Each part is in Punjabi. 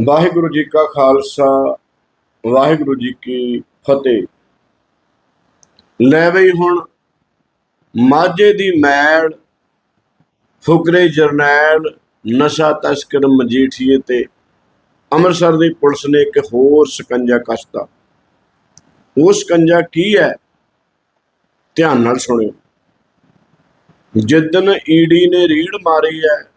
ਵਾਹਿਗੁਰੂ ਜੀ ਕਾ ਖਾਲਸਾ, ਵਾਹਿਗੁਰੂ ਜੀ ਕੀ ਫਤਿਹ। ਲੈ ਬਈ ਹੁਣ ਮਾਝੇ ਦੀ ਮੈਲ ਫੁਕਰੇ ਜਰਨੈਲ, ਨਸ਼ਾ ਤਸਕਰ ਮਜੀਠੀਏ ਤੇ ਅੰਮ੍ਰਿਤਸਰ ਦੀ ਪੁਲਿਸ ਨੇ ਇੱਕ ਹੋਰ ਸਕੰਜਾ ਕੱਸਤਾ। ਉਹ ਸਕੰਜਾ ਕੀ ਹੈ? ਧਿਆਨ ਨਾਲ ਸੁਣਿਓ। ਜਿੱਦਨ ਈਡੀ ਨੇ ਰੀੜ ਮਾਰੀ ਹੈ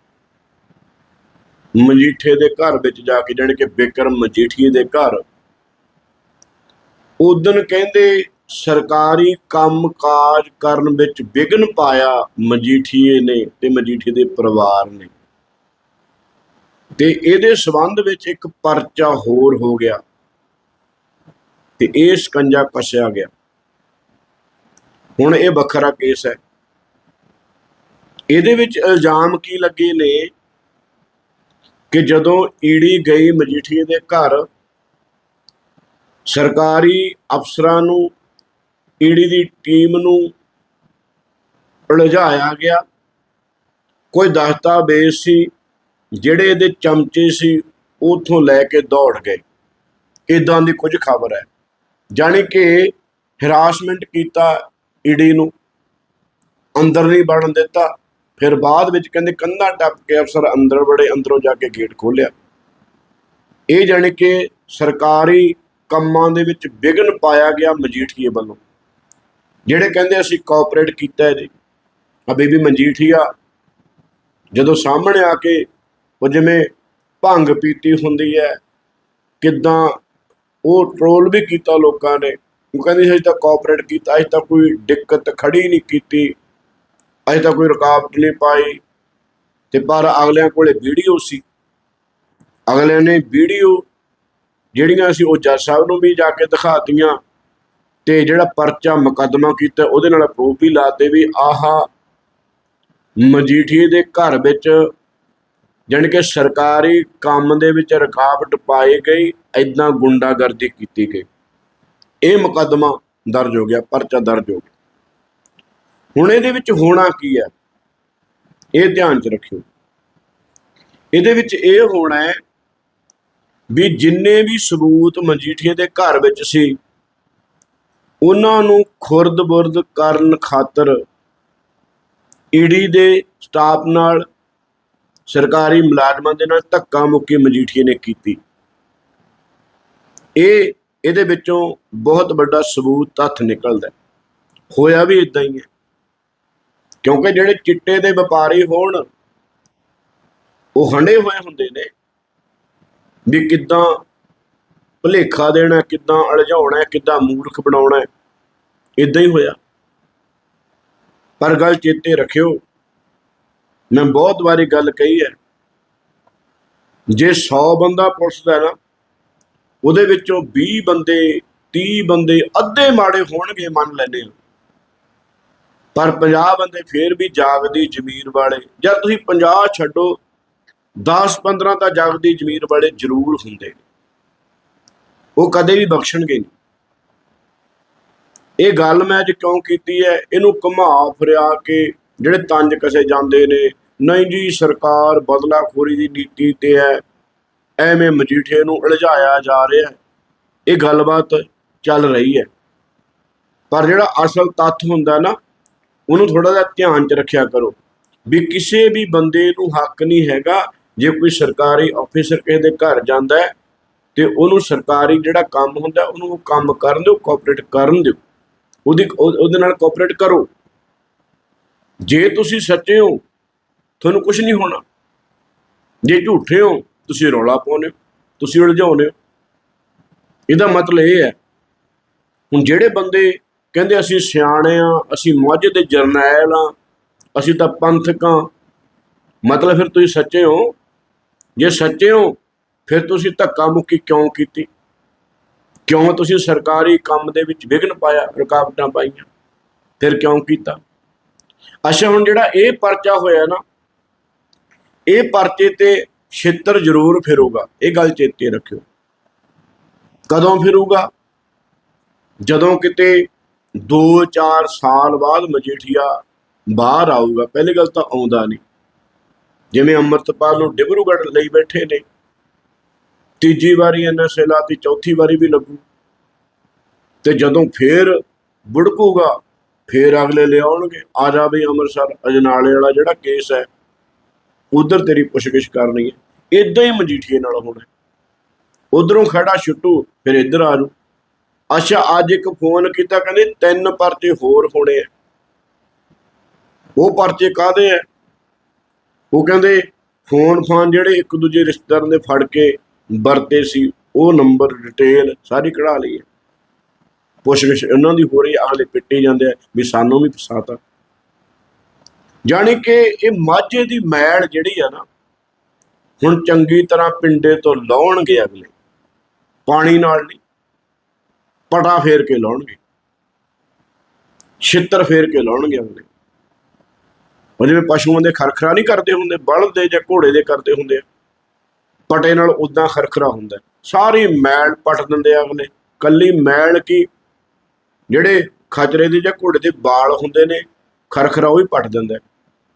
ਮਜੀਠੇ ਦੇ ਘਰ ਵਿੱਚ ਜਾ ਕੇ, ਜਾਣੀ ਕਿ ਬਿਕਰਮ ਮਜੀਠੀਏ ਦੇ ਘਰ ਉਦਨ ਕਹਿੰਦੇ ਸਰਕਾਰੀ ਕੰਮਕਾਜ ਕਰਨ ਵਿੱਚ ਵਿਘਨ ਪਾਇਆ ਮਜੀਠੀਏ ਨੇ ਤੇ ਮਜੀਠੀਏ ਦੇ ਪਰਿਵਾਰ ਨੇ। ਤੇ ਇਹਦੇ ਸਬੰਧ ਵਿੱਚ ਇੱਕ ਪਰਚਾ ਹੋਰ ਹੋ ਗਿਆ ਤੇ ਇਹ ਸਕੰਜਾ ਕੱਸਿਆ ਗਿਆ। ਹੁਣ ਇਹ ਵੱਖਰਾ ਕੇਸ ਹੈ। ਇਹਦੇ ਵਿੱਚ ਇਲਜ਼ਾਮ ਕੀ ਲੱਗੇ ਨੇ ਕਿ ਜਦੋਂ ਈਡੀ ਗਈ ਮਜੀਠੀਏ ਦੇ ਘਰ, ਸਰਕਾਰੀ ਅਫਸਰਾਂ ਨੂੰ ਈਡੀ ਦੀ ਟੀਮ ਨੂੰ ਉਲਝਾਇਆ ਗਿਆ। ਕੋਈ ਦਸਤਾਵੇਜ਼ ਸੀ, ਜਿਹੜੇ ਇਹਦੇ ਚਮਚੇ ਸੀ, ਉਥੋਂ ਲੈ ਕੇ ਦੌੜ ਗਏ। ਇਦਾਂ ਦੀ ਕੁਝ ਖਬਰ ਹੈ। ਜਾਣੀ ਕਿ ਹਰਾਸਮੈਂਟ ਕੀਤਾ ਈਡੀ ਨੂੰ, ਅੰਦਰ ਨਹੀਂ ਵੜਨ ਦਿੱਤਾ। ਫਿਰ ਬਾਅਦ ਵਿੱਚ ਕਹਿੰਦੇ ਕੰਧਾਂ ਟੱਪ ਕੇ ਅਫਸਰ ਅੰਦਰ ਬੜੇ ਅੰਦਰੋਂ ਜਾ ਕੇ ਗੇਟ ਖੋਲਿਆ ਇਹ ਜਾਣੀ ਕਿ ਸਰਕਾਰੀ ਕੰਮਾਂ ਦੇ ਵਿੱਚ ਵਿਘਨ ਪਾਇਆ ਗਿਆ ਮਜੀਠੀਏ ਵੱਲੋਂ। ਜਿਹੜੇ ਕਹਿੰਦੇ ਅਸੀਂ ਕੋਆਪਰੇਟ ਕੀਤਾ ਜੀ ਆ ਬੀਬੀ ਮਜੀਠੀਆ ਜਦੋਂ ਸਾਹਮਣੇ ਆ ਕੇ ਉਹ ਜਿਵੇਂ ਭੰਗ ਪੀਤੀ ਹੁੰਦੀ ਹੈ, ਕਿਦਾਂ ਉਹ ਟਰੋਲ ਵੀ ਕੀਤਾ ਲੋਕਾਂ ਨੇ। ਉਹ ਕਹਿੰਦੇ ਅਸੀਂ ਤਾਂ ਕੋਆਪਰੇਟ ਕੀਤਾ, ਅਸੀਂ ਤਾਂ ਕੋਈ ਦਿੱਕਤ ਖੜੀ ਨਹੀਂ ਕੀਤੀ। ਅਸੀਂ ਤਾਂ ਕੋਈ ਰੁਕਾਵਟ ਨਹੀਂ ਪਾਈ ਤੇ ਪਰ ਅਗਲਿਆਂ ਕੋਲੇ ਵੀਡੀਓ ਸੀ। ਅਗਲਿਆਂ ਨੇ ਵੀਡੀਓ ਜਿਹੜੀਆਂ ਸੀ ਉਹ ਜੱਜ ਸਾਹਿਬ ਨੂੰ ਵੀ ਜਾ ਕੇ ਦਿਖਾਤੀਆਂ ਤੇ ਜਿਹੜਾ ਪਰਚਾ ਮੁਕੱਦਮਾ ਕੀਤਾ ਉਹਦੇ ਨਾਲ ਪ੍ਰੂਫ ਵੀ ਲਾਤੇ ਵੀ ਆਹਾ ਮਜੀਠੀਏ ਦੇ ਘਰ ਵਿੱਚ ਜਾਣੀ ਕਿ ਸਰਕਾਰੀ ਕੰਮ ਦੇ ਵਿੱਚ ਰੁਕਾਵਟ ਪਾਈ ਗਈ ਐਦਾਂ ਗੁੰਡਾਗਰਦੀ ਕੀਤੀ ਗਈ। ਇਹ ਮੁਕੱਦਮਾ ਦਰਜ ਹੋ ਗਿਆ, ਪਰਚਾ ਦਰਜ ਹੋ ਗਿਆ। ਹੁਣ ਇਹਦੇ ਵਿੱਚ ਹੋਣਾ ਕੀ ਹੈ? ਇਹ ਧਿਆਨ 'ਚ ਰੱਖਿਓ। ਇਹਦੇ ਵਿੱਚ ਇਹ ਹੋਣਾ ਹੈ ਵੀ ਜਿੰਨੇ ਵੀ ਸਬੂਤ ਮਜੀਠੀਏ ਦੇ ਘਰ ਵਿੱਚ ਸੀ, ਉਹਨਾਂ ਨੂੰ ਖੁਰਦ-ਬੁਰਦ ਕਰਨ ਖਾਤਰ ਈਡੀ ਦੇ ਸਟਾਫ ਨਾਲ, ਸਰਕਾਰੀ ਮੁਲਾਜ਼ਮਾਂ ਦੇ ਨਾਲ ਧੱਕਾ ਮੁੱਕੀ ਮਜੀਠੀਏ ਨੇ ਕੀਤੀ। ਇਹ, ਇਹਦੇ ਵਿੱਚੋਂ ਬਹੁਤ ਵੱਡਾ ਸਬੂਤ ਤੱਥ ਨਿਕਲਦਾ ਹੋਇਆ ਵੀ ਇਦਾਂ ਹੀ ਹੈ। ਕਿਉਂਕਿ ਜਿਹੜੇ ਚਿੱਟੇ ਦੇ ਵਪਾਰੀ ਹੋਣ, ਉਹ ਹੰਡੇ ਹੋਏ ਹੁੰਦੇ ਨੇ ਵੀ ਕਿੱਦਾਂ ਭਲੇਖਾ ਦੇਣਾ, ਕਿੱਦਾਂ ਅਲਝਾਉਣਾ, ਕਿੱਦਾਂ ਮੂਰਖ ਬਣਾਉਣਾ ਇਦਾਂ ਹੀ ਹੋਇਆ। ਪਰ ਗੱਲ ਚੇਤੇ ਰੱਖਿਓ, ਮੈਂ ਬਹੁਤ ਵਾਰੀ ਗੱਲ ਕਹੀ ਹੈ, ਜੇ 100 ਬੰਦਾ ਪੁਲਿਸ ਦਾ ਨਾ, ਉਹਦੇ ਵਿੱਚੋਂ 20 ਬੰਦੇ 30 ਬੰਦੇ ਅੱਧੇ ਮਾੜੇ ਹੋਣਗੇ, ਮੰਨ ਲੈਂਦੇ ਹਾਂ। ਪਰ 50 ਬੰਦੇ ਫੇਰ ਵੀ ਜਾਗਦੀ ਜ਼ਮੀਰ ਵਾਲੇ। ਜਦ ਤੁਸੀਂ 50 ਛੱਡੋ 10 15 ਤਾਂ ਜਾਗਦੀ ਜ਼ਮੀਰ ਵਾਲੇ ਜ਼ਰੂਰ ਹੁੰਦੇ ਨੇ। ਉਹ ਕਦੇ ਵੀ ਬਖਸ਼ਣਗੇ ਨਹੀਂ। ਇਹ ਗੱਲ ਮੈਂ ਅੱਜ ਕਿਉਂ ਕੀਤੀ ਹੈ? ਇਹਨੂੰ ਘੁਮਾ ਫਿਰਿਆ ਕੇ ਜਿਹੜੇ ਤੰਜ ਕਸੇ ਜਾਂਦੇ ਨੇ, ਨਹੀਂ ਜੀ ਸਰਕਾਰ ਬਦਲਾਖੋਰੀ ਦੀ ਨੀਤੀ ਤੇ ਹੈ, ਐਵੇਂ ਮਜੀਠੇ ਨੂੰ ਉਲਝਾਇਆ ਜਾ ਰਿਹਾ। ਇਹ ਗੱਲਬਾਤ ਚੱਲ ਰਹੀ ਹੈ। ਪਰ ਜਿਹੜਾ ਅਸਲ ਤੱਥ ਹੁੰਦਾ ਨਾ ਉਹਨੂੰ ਥੋੜਾ ਜਿਹਾ ਧਿਆਨ 'ਚ ਰੱਖਿਆ ਕਰੋ ਵੀ ਕਿਸੇ ਵੀ ਬੰਦੇ ਨੂੰ ਹੱਕ ਨਹੀਂ ਹੈਗਾ ਜੇ ਕੋਈ ਸਰਕਾਰੀ ਆਫੀਸਰ ਕਿਸੇ ਦੇ ਘਰ ਜਾਂਦਾ ਹੈ ਤੇ ਉਹਨੂੰ ਸਰਕਾਰੀ ਜਿਹੜਾ ਕੰਮ ਹੁੰਦਾ ਉਹਨੂੰ ਉਹ ਕੰਮ ਕਰਨ ਦਿਓ ਕੋਆਪਰੇਟ ਕਰਨ ਦਿਓ। ਉਹਦੀ ਉਹ- ਉਹਦੇ ਨਾਲ ਕੋਆਪਰੇਟ ਕਰੋ। ਜੇ ਤੁਸੀਂ ਸੱਚੇ ਹੋ, ਤੁਹਾਨੂੰ ਕੁਝ ਨਹੀਂ ਹੋਣਾ। ਜੇ ਝੂਠੇ ਹੋ, ਤੁਸੀਂ ਰੌਲਾ ਪਾਉਂਦੇ ਹੋ, ਤੁਸੀਂ ਉਲਝਾਉਂਦੇ ਹੋ। ਇਹਦਾ ਮਤਲਬ ਇਹ ਹੈ, ਹੁਣ ਜਿਹੜੇ ਬੰਦੇ ਕਹਿੰਦੇ ਅਸੀਂ ਸਿਆਣੇ ਆ, ਅਸੀਂ ਮੱਝ ਦੇ ਜਰਨੈਲ ਆ, ਅਸੀਂ ਤਾਂ ਪੰਥਕ ਆ। ਮਤਲਬ ਫਿਰ ਤੁਸੀਂ ਸੱਚੇ ਹੋ। ਜੇ ਸੱਚੇ ਹੋ, ਫਿਰ ਤੁਸੀਂ ਧੱਕਾ ਮੁੱਕੀ ਕਿਉਂ ਕੀਤੀ? ਕਿਉਂ ਤੁਸੀਂ ਸਰਕਾਰੀ ਕੰਮ ਦੇ ਵਿੱਚ ਵਿਘਨ ਪਾਇਆ, ਰੁਕਾਵਟਾਂ ਪਾਈਆਂ? ਫਿਰ ਕਿਉਂ ਕੀਤਾ? ਅੱਛਾ, ਹੁਣ ਜਿਹੜਾ ਇਹ ਪਰਚਾ ਹੋਇਆ ਨਾ, ਇਹ ਪਰਚੇ ਤੇ ਛੇਤਰ ਜ਼ਰੂਰ ਫਿਰੂਗਾ। ਇਹ ਗੱਲ ਚੇਤੇ ਰੱਖਿਓ। ਕਦੋਂ ਫਿਰੂਗਾ? ਜਦੋਂ ਕਿਤੇ 2-4 ਸਾਲ ਬਾਅਦ ਮਜੀਠੀਆ ਬਾਹਰ ਆਊਗਾ, ਪਹਿਲੀ ਗੱਲ ਤਾਂ ਆਉਂਦਾ ਨਹੀਂ। ਜਿਵੇਂ ਅੰਮ੍ਰਿਤਪਾਲ ਨੂੰ ਡਿਬਰੂਗੜ੍ਹ ਲਈ ਬੈਠੇ ਨੇ, ਤੀਜੀ ਵਾਰੀ ਐਨਐਸਏ ਲਾਤੀ ਚੌਥੀ ਵਾਰੀ ਵੀ ਲੱਗੂ। ਤੇ ਜਦੋਂ ਫੇਰ ਬੁੜਕੂਗਾ, ਫੇਰ ਅਗਲੇ ਲਿਆਉਣਗੇ ਆ ਜਾ ਵੀ ਅੰਮ੍ਰਿਤਸਰ, ਅਜਨਾਲੇ ਵਾਲਾ ਜਿਹੜਾ ਕੇਸ ਹੈ, ਉਧਰ ਤੇਰੀ ਪੁੱਛਗਿੱਛ ਕਰਨੀ ਹੈ। ਇਦਾਂ ਹੀ ਮਜੀਠੀਏ ਨਾਲ ਹੋਣਾ। ਉਧਰੋਂ ਖੜਾ ਛੁੱਟੂ, ਫਿਰ ਇੱਧਰ ਆ ਜੂ ਅੱਛਾ ਅੱਜ ਇੱਕ ਫੋਨ ਕੀਤਾ ਕਹਿੰਦੇ ਤਿੰਨ ਪਰਚੇ ਹੋਰ ਹੋਣੇ ਆ। ਉਹ ਪਰਚੇ ਕਾਦੇ ਆ? ਉਹ ਕਹਿੰਦੇ ਫੋਨ ਫਾਨ ਜਿਹੜੇ ਇੱਕ ਦੂਜੇ ਰਿਸ਼ਤੇਦਾਰਾਂ ਨੇ ਫੜ ਕੇ ਵਰਤੇ ਸੀ ਉਹ ਨੰਬਰ ਡਿਟੇਲ ਸਾਰੀ ਕਢਾ ਲਈ ਹੈ ਪੁੱਛਗਿੱਛ ਉਹਨਾਂ ਦੀ ਹੋ ਰਹੀ ਹੈ, ਅਗਲੇ ਪਿੱਟੇ ਜਾਂਦੇ ਆ ਵੀ ਸਾਨੂੰ ਵੀ ਫਸਾਤਾ। ਜਾਣੀ ਕਿ ਇਹ ਮਾਝੇ ਦੀ ਮੈਲ ਜਿਹੜੀ ਆ ਨਾ ਹੁਣ ਚੰਗੀ ਤਰ੍ਹਾਂ ਪਿੰਡੇ ਤੋਂ ਲਾਉਣਗੇ ਅਗਲੇ। ਪਾਣੀ ਨਾਲ ਨਹੀਂ। ਪਟਾ ਫੇਰ ਕੇ ਲਾਉਣਗੇ। ਛਿੱਤਰ ਫੇਰ ਕੇ ਲਾਉਣਗੇ ਅਗਲੇ ਉਹ ਜਿਵੇਂ ਪਸ਼ੂਆਂ ਦੇ ਖਰਖਰਾ ਨਹੀਂ ਕਰਦੇ ਹੁੰਦੇ ਬਲਦ ਦੇ ਜਾਂ ਘੋੜੇ ਦੇ ਕਰਦੇ ਹੁੰਦੇ ਆ, ਪਟੇ ਨਾਲ ਉਦਾਂ ਖਰਖਰਾ ਹੁੰਦਾ ਹੈ। ਸਾਰੀ ਮੈਲ ਪਟ ਦਿੰਦੇ ਆ ਅਗਲੇ ਕੱਲੀ ਮੈਲ ਕੀ? ਜਿਹੜੇ ਖਚਰੇ ਦੇ ਜਾਂ ਘੋੜੇ ਦੇ ਵਾਲ ਹੁੰਦੇ ਨੇ, ਖਰਖਰਾ ਉਹ ਹੀ ਪਟ ਦਿੰਦਾ ਹੈ।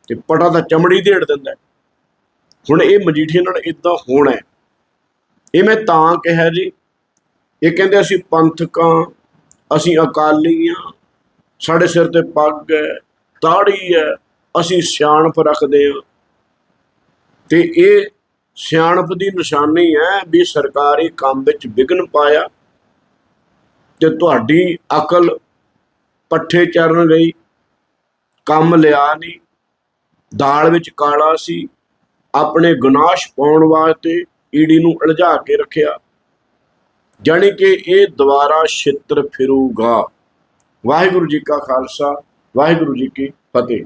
ਤੇ ਪਟਾ ਤਾਂ ਚਮੜੀ ਢੇੜ ਦਿੰਦਾ ਹੁਣ ਇਹ ਮਜੀਠੀਏ ਨਾਲ ਇਦਾਂ ਹੋਣਾ ਇਹ ਮੈਂ ਤਾਂ ਕਿਹਾ ਜੀ ਇਹ ਕਹਿੰਦੇ ਅਸੀਂ ਪੰਥਕਾਂ ਅਸੀਂ ਅਕਾਲੀ ਆ, ਸਾਡੇ ਸਿਰ ਤੇ ਪੱਗ ਹੈ, ਤਾੜੀ ਹੈ, ਅਸੀਂ ਸਿਆਣਪ ਰੱਖਦੇ ਹਾਂ ਤੇ ਇਹ ਸਿਆਣਪ ਦੀ ਨਿਸ਼ਾਨੀ ਹੈ ਵੀ ਸਰਕਾਰੀ ਕੰਮ ਵਿੱਚ ਵਿਘਨ ਪਾਇਆ ਤੇ ਤੁਹਾਡੀ ਅਕਲ ਪੱਠੇ ਚਰਨ ਗਈ, ਕੰਮ ਲਿਆ ਨਹੀਂ, ਦਾਲ ਵਿੱਚ ਕਾਲਾ ਸੀ, ਆਪਣੇ ਗੁਨਾਸ਼ ਪਾਉਣ ਵਾਸਤੇ ਈੜੀ ਨੂੰ ਉਲਝਾ ਕੇ ਰੱਖਿਆ। ਜਾਣੀ ਕਿ ਇਹ ਦੁਬਾਰਾ ਛਿੱਤਰ ਫਿਰੂਗਾ। ਵਾਹਿਗੁਰੂ ਜੀ ਕਾ ਖਾਲਸਾ ਵਾਹਿਗੁਰੂ ਜੀ ਕੀ ਫਤਿਹ।